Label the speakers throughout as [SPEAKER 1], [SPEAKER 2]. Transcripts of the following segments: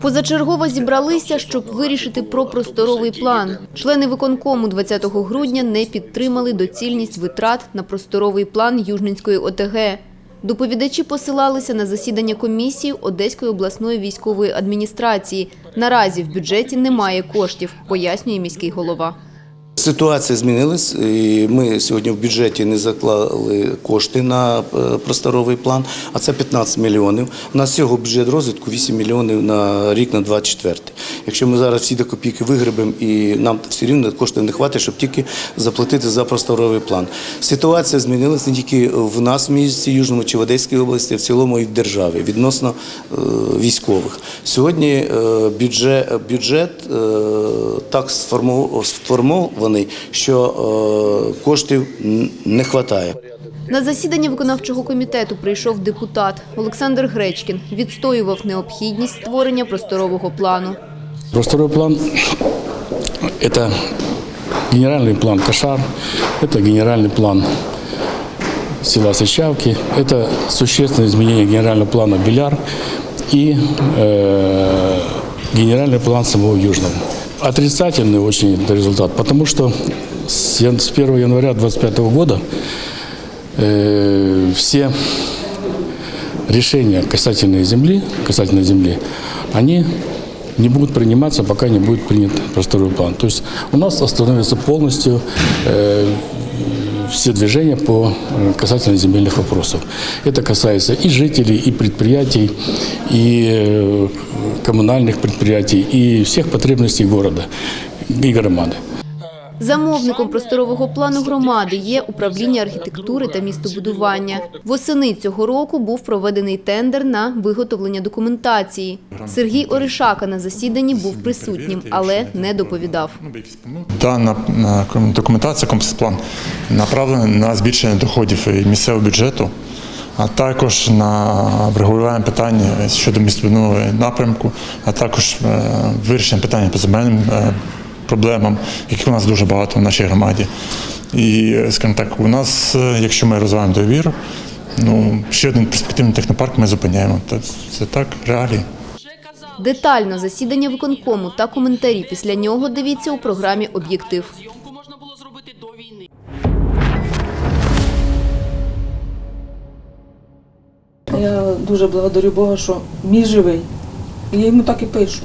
[SPEAKER 1] Позачергово зібралися, щоб вирішити про просторовий план. Члени виконкому 20 грудня не підтримали доцільність витрат на просторовий план Южненської ОТГ. Доповідачі посилалися на засідання комісії Одеської обласної військової адміністрації. Наразі в бюджеті немає коштів, пояснює міський голова.
[SPEAKER 2] Ситуація змінилась. і Ми сьогодні в бюджеті не заклали кошти на е, просторовий план, а це 15 мільйонів. У нас всього бюджет розвитку 8 мільйонів на рік на 24. Якщо ми зараз всі до копійки вигребемо і нам все рівно коштів не вистачить, щоб тільки заплатити за просторовий план. Ситуація змінилась не тільки в нас в місті Южному чи в Одеській області, а в цілому і в державі відносно е, вистових. Сьогодні е, бюджет, бюджет так сформований, що е, коштів не вистачає.
[SPEAKER 1] На засідання виконавчого комітету прийшов депутат Олександр Гречкін. Відстоював необхідність створення просторового плану.
[SPEAKER 3] Просторовый план – это генеральный план Кашар, это генеральный план села Сычавки, это существенное изменение генерального плана Беляр и э, генеральный план самого Южного. Отрицательный очень результат, потому что с ян- с 1 января 2025 года э, все решения касательной земли, касательно земли, они не будут приниматься, пока не будет принят просторовый план. То есть у нас остановится полностью э, все движения по э, касательно земельных вопросов. Это касается и жителей, и предприятий, и э, коммунальных предприятий, и всех потребностей города и громады.
[SPEAKER 1] Замовником просторового плану громади є управління архітектури та містобудування. Восени цього року був проведений тендер на виготовлення документації. Сергій Оришака на засіданні був присутнім, але не доповідав.
[SPEAKER 4] Дана документація, комплекс план направлена на збільшення доходів місцевого бюджету, а також на врегулювання питання щодо містобудівного напрямку, а також е, вирішення питання по земельним е, проблемам, яких у нас дуже багато в нашій громаді. І, скажімо так, у нас, е, якщо ми розвиваємо довіру, ну ще один перспективний технопарк ми зупиняємо. Це так, реалії.
[SPEAKER 1] Детально засідання виконкому та коментарі після нього дивіться у програмі «Об'єктив».
[SPEAKER 5] Можна було зробити до війни.
[SPEAKER 6] Я дуже благодарю Бога, що мій живий. І я йому так і пишу.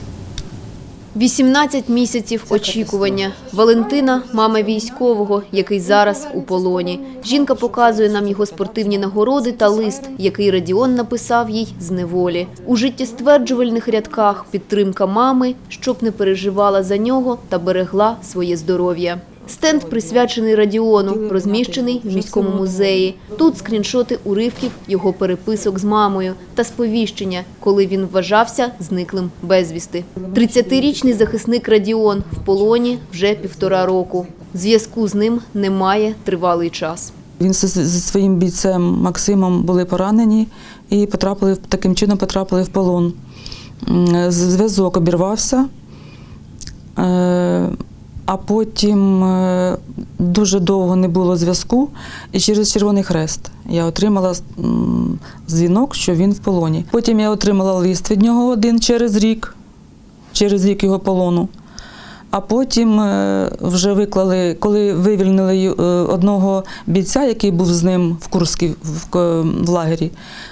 [SPEAKER 1] 18 місяців очікування. Валентина – мама військового, який зараз у полоні. Жінка показує нам його спортивні нагороди та лист, який Радіон написав їй з неволі. У життєстверджувальних рядках підтримка мами, щоб не переживала за нього та берегла своє здоров'я. Стенд присвячений Радіону, розміщений в міському музеї. Тут скріншоти уривків його переписок з мамою та сповіщення, коли він вважався зниклим безвісти. 30-річний захисник Радіон в полоні вже півтора року. Зв'язку з ним немає тривалий час.
[SPEAKER 6] Він зі, своїм бійцем Максимом були поранені і потрапили таким чином потрапили в полон. Зв'язок обірвався, е, а потім е, дуже довго не було зв'язку, і через Червоний Хрест я отримала дзвінок, що він в полоні. Потім я отримала лист від нього один через рік, через рік його полону. А потім е, вже виклали, коли вивільнили е, одного бійця, який був з ним в Курській в, в лагері,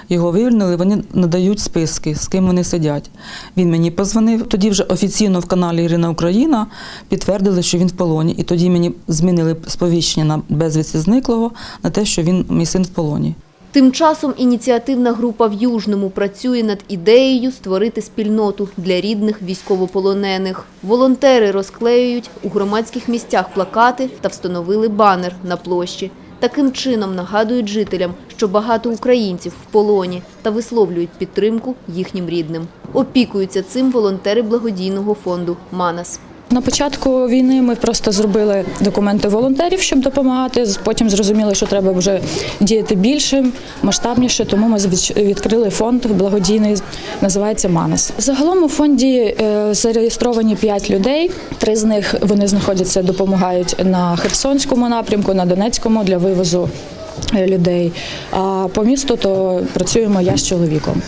[SPEAKER 6] його вивільнили, вони надають списки, з ким вони сидять. Він мені позвонив. Тоді вже офіційно в каналі Ірина Україна підтвердили, що він в полоні. І тоді мені змінили сповіщення на безвісті зниклого на те, що він мій син в полоні.
[SPEAKER 1] Тим часом ініціативна група в Южному працює над ідеєю створити спільноту для рідних військовополонених. Волонтери розклеюють у громадських місцях плакати та встановили банер на площі. Таким чином нагадують жителям, що багато українців в полоні та висловлюють підтримку їхнім рідним. Опікуються цим волонтери благодійного фонду «Манас».
[SPEAKER 7] На початку війни ми просто зробили документи волонтерів, щоб допомагати. Потім зрозуміли, що треба вже діяти більше, масштабніше. Тому ми відкрили фонд благодійний, називається Манас. Загалом у фонді е, зареєстровані 5 людей. Три з них вони знаходяться, допомагають на Херсонському напрямку, на Донецькому для вивозу е, людей. А по місту то працюємо я з чоловіком.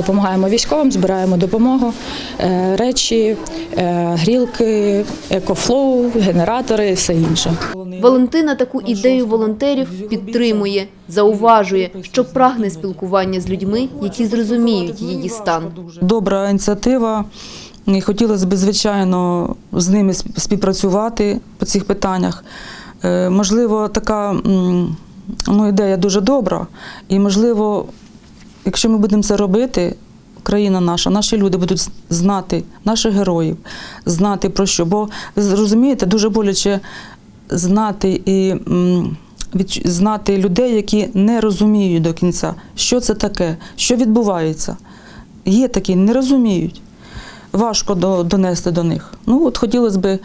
[SPEAKER 7] Допомагаємо військовим, збираємо допомогу, е, речі, е, грілки, екофлоу, генератори і все інше.
[SPEAKER 1] Валентина таку ідею волонтерів підтримує, зауважує, що прагне спілкування з людьми, які зрозуміють її стан.
[SPEAKER 6] Добра ініціатива. І хотілося б, звичайно, з ними співпрацювати по цих питаннях. Е, Можливо, така ну, ідея дуже добра. І, можливо, якщо ми будемо це робити, країна наша, наші люди будуть знати наших героїв, знати про що. Бо ви розумієте, дуже боляче знати і знати людей, які не розуміють до кінця, що це таке, що відбувається. Є такі, не розуміють. Важко до- донести до них. Ну, от хотілося б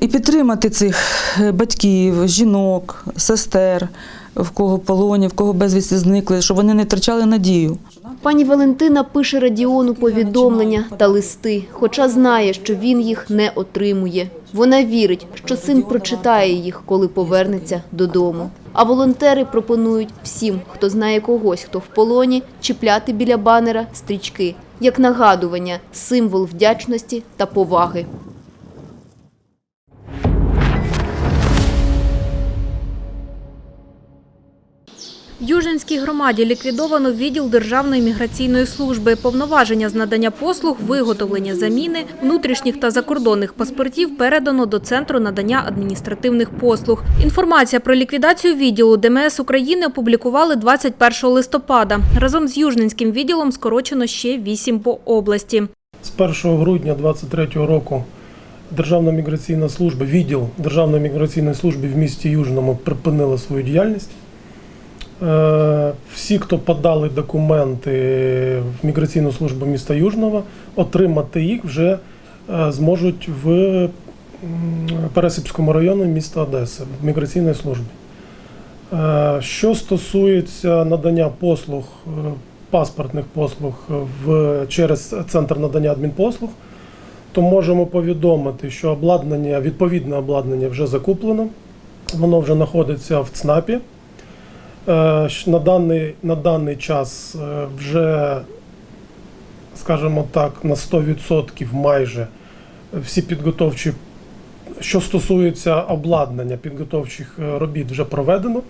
[SPEAKER 6] і підтримати цих е, батьків, жінок, сестер, в кого полоні, в кого безвісті зникли, щоб вони не втрачали надію.
[SPEAKER 1] Пані Валентина пише Радіону повідомлення та листи, хоча знає, що він їх не отримує. Вона вірить, що син прочитає їх, коли повернеться додому. А волонтери пропонують всім, хто знає когось, хто в полоні, чіпляти біля банера стрічки, як нагадування, символ вдячності та поваги.
[SPEAKER 8] Южинській громаді ліквідовано відділ Державної міграційної служби. Повноваження з надання послуг, виготовлення заміни внутрішніх та закордонних паспортів передано до Центру надання адміністративних послуг. Інформація про ліквідацію відділу ДМС України опублікували 21 листопада. Разом з Южненським відділом скорочено ще вісім по області.
[SPEAKER 9] З 1 грудня 2023 року Державна міграційна служба, відділ Державної міграційної служби в місті Южному припинила свою діяльність. Е, Всі, хто подали документи в міграційну службу міста Южного, отримати їх вже е, зможуть в Пересипському районі міста Одеси в міграційній службі. Е, Що стосується надання послуг, паспортних послуг в, через центр надання адмінпослуг, то можемо повідомити, що обладнання, відповідне обладнання вже закуплено, воно вже знаходиться в ЦНАПі. Е, На даний, на даний час е, вже, скажімо так, на 100% майже всі підготовчі, що стосується обладнання підготовчих е, робіт, вже проведено.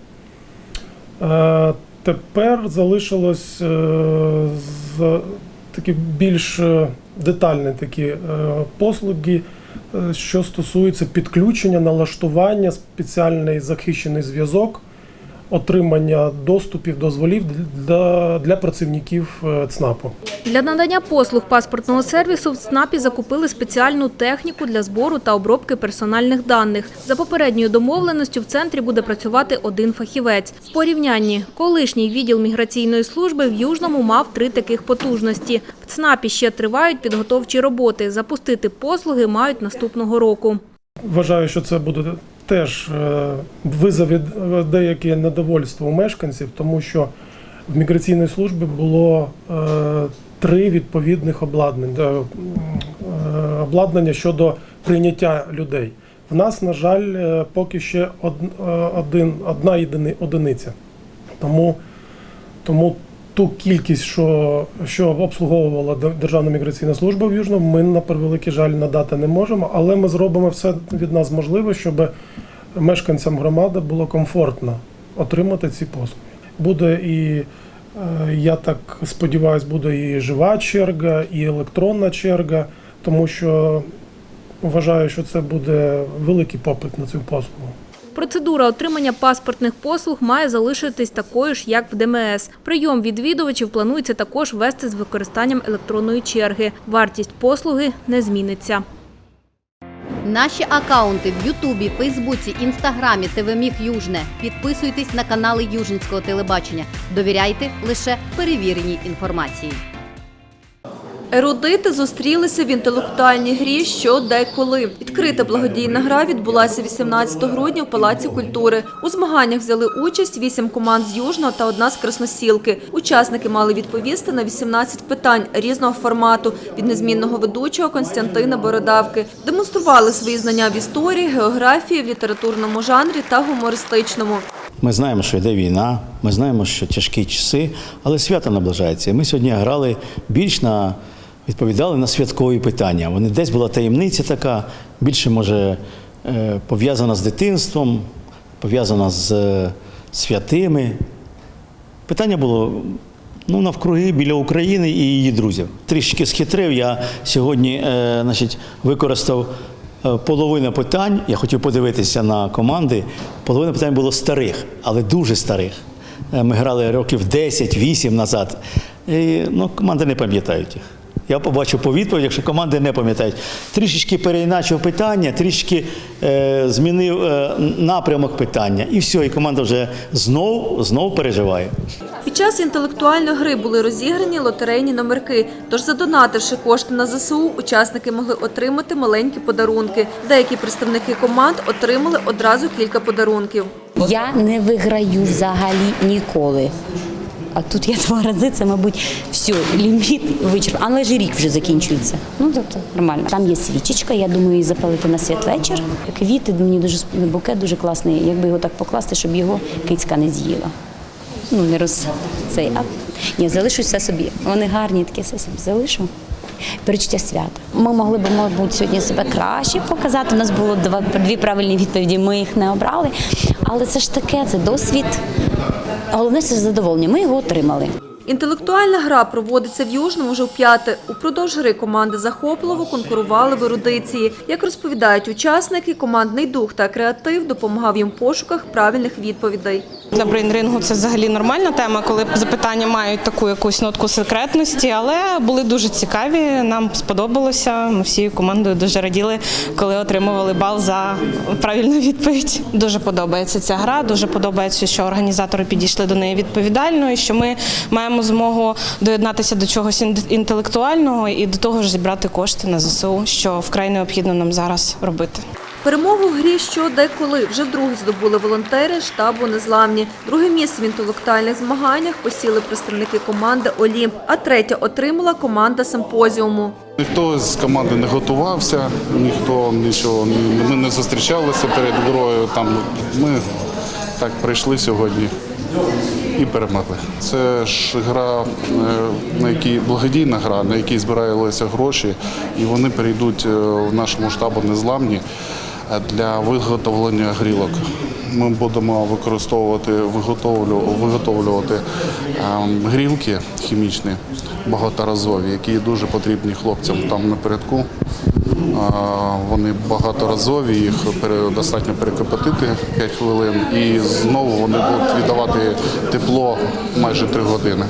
[SPEAKER 9] Тепер залишилось такі більш детальні такі послуги, що стосується підключення, налаштування, спеціальний захищений зв'язок, отримання доступів, дозволів для, для працівників е, ЦНАПу.
[SPEAKER 8] Для надання послуг паспортного сервісу в ЦНАПі закупили спеціальну техніку для збору та обробки персональних даних. За попередньою домовленістю в центрі буде працювати один фахівець. В порівнянні колишній відділ міграційної служби в Южному мав три таких потужності. В ЦНАПі ще тривають підготовчі роботи. Запустити послуги мають наступного року.
[SPEAKER 9] Вважаю, що це буде теж е, визове деяке недовольство у мешканців, тому що в міграційній службі було е, три відповідних обладнання, е, обладнання щодо прийняття людей. В нас, на жаль, поки ще один, одна єдини, одиниця. Тому, тому ту кількість, що, що обслуговувала Державна міграційна служба в Южному, ми на превеликий жаль надати не можемо, але ми зробимо все від нас можливе, щоб мешканцям громади було комфортно отримати ці послуги. Буде і, е, я так сподіваюся, буде і жива черга, і електронна черга, тому що вважаю, що це буде великий попит на цю послугу.
[SPEAKER 8] Процедура отримання паспортних послуг має залишитись такою ж, як в ДМС. Прийом відвідувачів планується також вести з використанням електронної черги. Вартість послуги не зміниться.
[SPEAKER 10] Наші акаунти в Ютубі, Фейсбуці, Інстаграмі, ТВ Южне. Підписуйтесь на канали Южинського телебачення. Довіряйте лише перевіреній інформації.
[SPEAKER 11] Ерудити зустрілися в інтелектуальній грі «Що, де, коли». Відкрита благодійна гра відбулася 18 грудня в Палаці культури. У змаганнях взяли участь вісім команд з Южного та одна з Красносілки. Учасники мали відповісти на 18 питань різного формату від незмінного ведучого Константина Бородавки. Демонстрували свої знання в історії, географії, в літературному жанрі та гумористичному.
[SPEAKER 12] Ми знаємо, що йде війна, ми знаємо, що тяжкі часи, але свято наближається. Ми сьогодні грали більш на відповідали на святкові питання. Вони десь була таємниця така, більше може е, пов'язана з дитинством, пов'язана з е, святими. Питання було ну, навкруги біля України і її друзів. Трішки схитрив. Я сьогодні е, значить, використав половину питань. Я хотів подивитися на команди. Половина питань було старих, але дуже старих. Ми грали років 10-8 назад. І, ну, команди не пам'ятають їх. Я побачив по відповідях, що команди не пам'ятають. Трішечки переіначив питання, трішки е, змінив е, напрямок питання. І все, і команда вже знов, знов переживає.
[SPEAKER 11] Під час інтелектуальної гри були розіграні лотерейні номерки. Тож, задонативши кошти на ЗСУ, учасники могли отримати маленькі подарунки. Деякі представники команд отримали одразу кілька подарунків.
[SPEAKER 13] Я не виграю взагалі ніколи. А тут я два рази, це, мабуть, все, ліміт вичерпаний. Але ж рік вже закінчується. Ну, тобто нормально. Там є свічечка, я думаю, її запалити на святвечір. Квіти, мені дуже букет дуже класний. Якби його так покласти, щоб його кицька не з'їла. Ну, не роз цей. А ні, залишу все собі. Вони гарні, такі все собі залишу. Перечуття свята. Ми могли б, мабуть, сьогодні себе краще показати. У нас було два дві правильні відповіді. Ми їх не обрали. Але це ж таке, це досвід. Головне це задоволення. Ми його отримали.
[SPEAKER 11] Інтелектуальна гра проводиться в Южному вже вп'яте. Упродовж гри команди захопливо конкурували в ерудиції. Як розповідають учасники, командний дух та креатив допомагав їм в пошуках правильних відповідей.
[SPEAKER 14] Для брейнрингу це взагалі нормальна тема, коли запитання мають таку якусь нотку секретності, але були дуже цікаві. Нам сподобалося. Ми всією командою дуже раділи, коли отримували бал за правильну відповідь. Дуже подобається ця гра. Дуже подобається, що організатори підійшли до неї відповідально, і що ми маємо змогу доєднатися до чогось ін- інтелектуального і до того ж зібрати кошти на ЗСУ, що вкрай необхідно нам зараз робити.
[SPEAKER 11] Перемогу в грі що деколи вже вдруге здобули волонтери штабу Незламні. Друге місце в інтелектуальних змаганнях посіли представники команди Олімп, а третє отримала команда симпозіуму.
[SPEAKER 15] Ніхто з команди не готувався, ніхто нічого ми не зустрічалися перед грою. Там ми так прийшли сьогодні і перемогли. Це ж гра, е, на якій благодійна гра, на якій збиралися гроші, і вони перейдуть е, в нашому штабу незламні для виготовлення грілок. Ми будемо використовувати, виготовлю- виготовлювати ем, грілки хімічні багаторазові, які дуже потрібні хлопцям там напередку. Вони багаторазові, їх достатньо перекипятити 5 хвилин, і знову вони будуть віддавати тепло майже 3 години.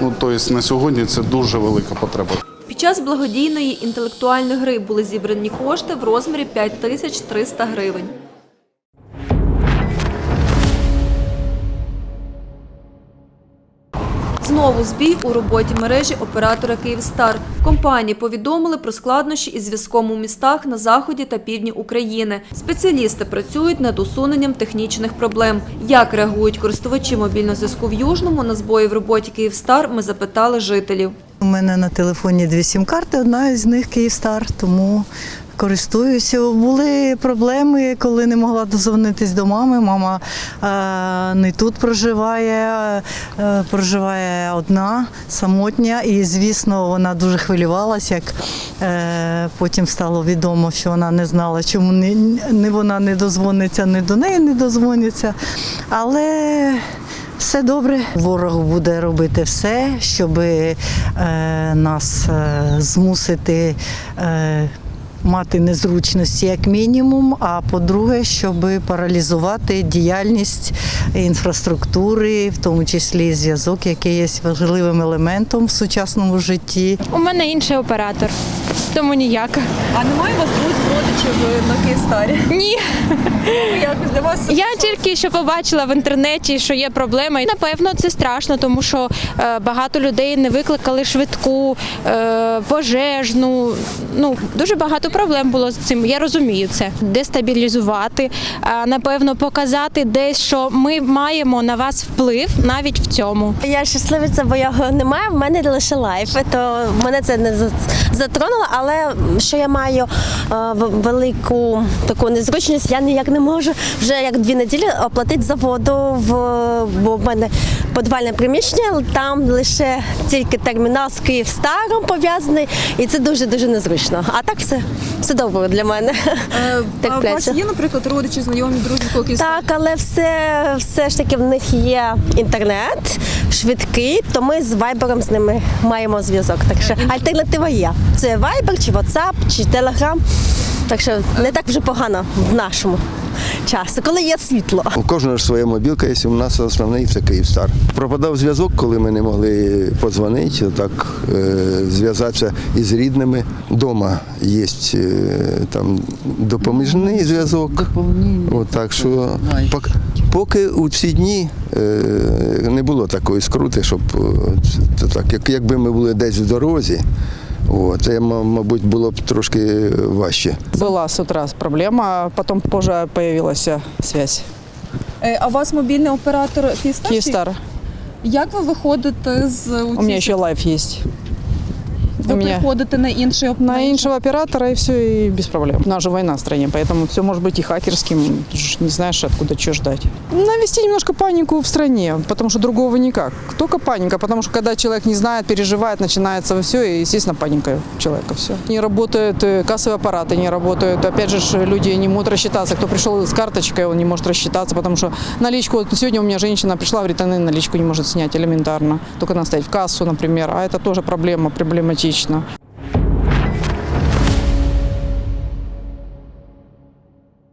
[SPEAKER 15] Ну, тобто на сьогодні це дуже велика потреба.
[SPEAKER 11] Під час благодійної інтелектуальної гри були зібрані кошти в розмірі 5300 гривень. Знову збій у роботі мережі оператора Київстар. Компанії повідомили про складнощі із зв'язком у містах на заході та півдні України. Спеціалісти працюють над усуненням технічних проблем. Як реагують користувачі мобільного зв'язку в Южному на збої в роботі Київстар, ми запитали жителів.
[SPEAKER 16] У мене на телефоні дві сім-карти, одна із них Київстар, тому користуюся. Були проблеми, коли не могла дозвонитись до мами. Мама е, не тут проживає, е, проживає одна, самотня. І, звісно, вона дуже хвилювалася, як е, потім стало відомо, що вона не знала, чому не, не вона не дозвониться, не до неї не дозвоняться. Але все добре. Ворог буде робити все, щоб е, нас е, змусити. Е, Мати незручності як мінімум, а по-друге, щоб паралізувати діяльність інфраструктури, в тому числі зв'язок, який є важливим елементом в сучасному житті.
[SPEAKER 17] У мене інший оператор, тому ніяк.
[SPEAKER 11] А немає у вас друзів, родичів на Київстарі?
[SPEAKER 17] Ні.
[SPEAKER 11] Якось для вас
[SPEAKER 17] Я тільки що побачила в інтернеті, що є проблема. І, Напевно, це страшно, тому що е, багато людей не викликали швидку, е, пожежну. Ну дуже багато проблем було з цим. Я розумію це. Дестабілізувати, е, напевно, показати десь, що ми маємо на вас вплив навіть в цьому.
[SPEAKER 18] Я щасливиця, бо його немає. В мене лише лайф, то мене це не за- затронуло, але але що я маю е, в- велику таку незручність, я ніяк не можу вже як дві неділі оплатити за воду, в, бо в мене подвальне приміщення, там лише тільки термінал з Київстаром пов'язаний, і це дуже-дуже незручно. А так все, все добре для мене. Так
[SPEAKER 19] а у вас є, наприклад, родичі, знайомі, друзі, коли
[SPEAKER 18] Так, але все, все ж таки в них є інтернет швидкий, то ми з Вайбером з ними маємо зв'язок. Так що альтернатива є. Це Viber, чи WhatsApp, чи Telegram. Так що не так вже погано в нашому часі, коли є світло.
[SPEAKER 20] У кожного ж своя мобілка є, у нас основний це Київстар. Пропадав зв'язок, коли ми не могли подзвонити, так е, зв'язатися із рідними. Дома є е, там допоміжний зв'язок. От, так що пок- поки у ці дні е, не було такої скрути, щоб це так, як, якби ми були десь в дорозі. Це, мабуть, було б трошки важче.
[SPEAKER 21] Була з утра проблема, а потім позже з'явилася связь.
[SPEAKER 19] Е, А у вас мобільний оператор Київстар?
[SPEAKER 21] Фістар.
[SPEAKER 19] Як ви виходите з
[SPEAKER 21] У мене ще лайф есть.
[SPEAKER 19] Ви
[SPEAKER 21] у меня-
[SPEAKER 19] приходите на інший оп-
[SPEAKER 21] На іншого оператора и все, и без проблем. У нас же война в стране, поэтому все может быть и хакерским. Ты ж Не знаешь, откуда что ждать. Навести немножко панику в стране, потому что другого никак. Только паника, потому что когда человек не знает, переживает, начинается все, и, естественно, паника у человека все. Не работают э, кассовые аппараты, не работают. Опять же, люди не могут рассчитаться. Кто пришел с карточкой, он не может рассчитаться, потому что наличку, вот сегодня у меня женщина пришла, говорит, она наличку не может снять элементарно. Только надо стоять в кассу, например, а это тоже проблема, проблематично.